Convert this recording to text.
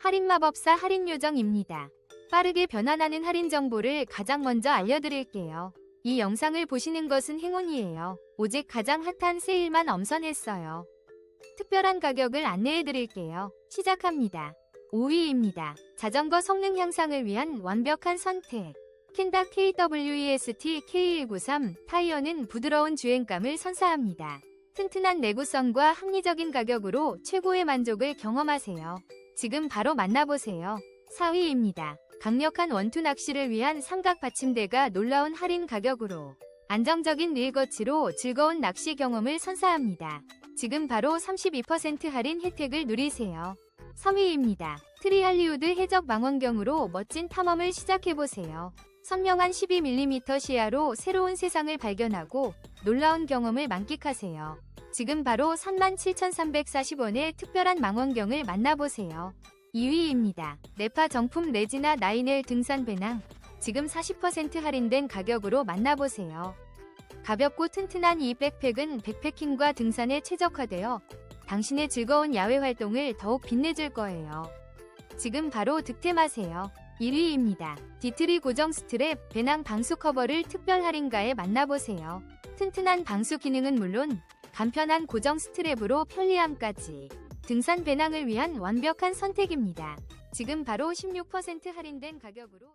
할인 마법사 할인 요정입니다. 빠르게 변환하는 할인 정보를 가장 먼저 알려드릴게요. 이 영상을 보시는 것은 행운이에요. 오직 가장 핫한 세일만 엄선했어요. 특별한 가격을 안내해드릴게요. 시작합니다. 5위입니다. 자전거 성능 향상을 위한 완벽한 선택. 켄다 KWEST K193 타이어는 부드러운 주행감을 선사합니다. 튼튼한 내구성과 합리적인 가격으로 최고의 만족을 경험하세요. 지금 바로 만나보세요. 4위입니다. 강력한 원투 낚시를 위한 삼각 받침대가 놀라운 할인 가격으로 안정적인 릴거치로 즐거운 낚시 경험을 선사합니다. 지금 바로 32% 할인 혜택을 누리세요. 3위입니다. 트리할리우드 해적 망원경으로 멋진 탐험을 시작해보세요. 선명한 12mm 시야로 새로운 세상을 발견하고 놀라운 경험을 만끽하세요. 지금 바로 37,340원의 특별한 망원경을 만나보세요. 2위입니다. 네파 정품 레지나 9L 등산 배낭. 지금 40% 할인된 가격으로 만나보세요. 가볍고 튼튼한 이 백팩은 백패킹과 등산에 최적화되어 당신의 즐거운 야외 활동을 더욱 빛내줄 거예요. 지금 바로 득템하세요. 1위입니다. 디트리 고정 스트랩 배낭 방수 커버를 특별 할인가에 만나보세요. 튼튼한 방수 기능은 물론 간편한 고정 스트랩으로 편리함까지 등산 배낭을 위한 완벽한 선택입니다. 지금 바로 16% 할인된 가격으로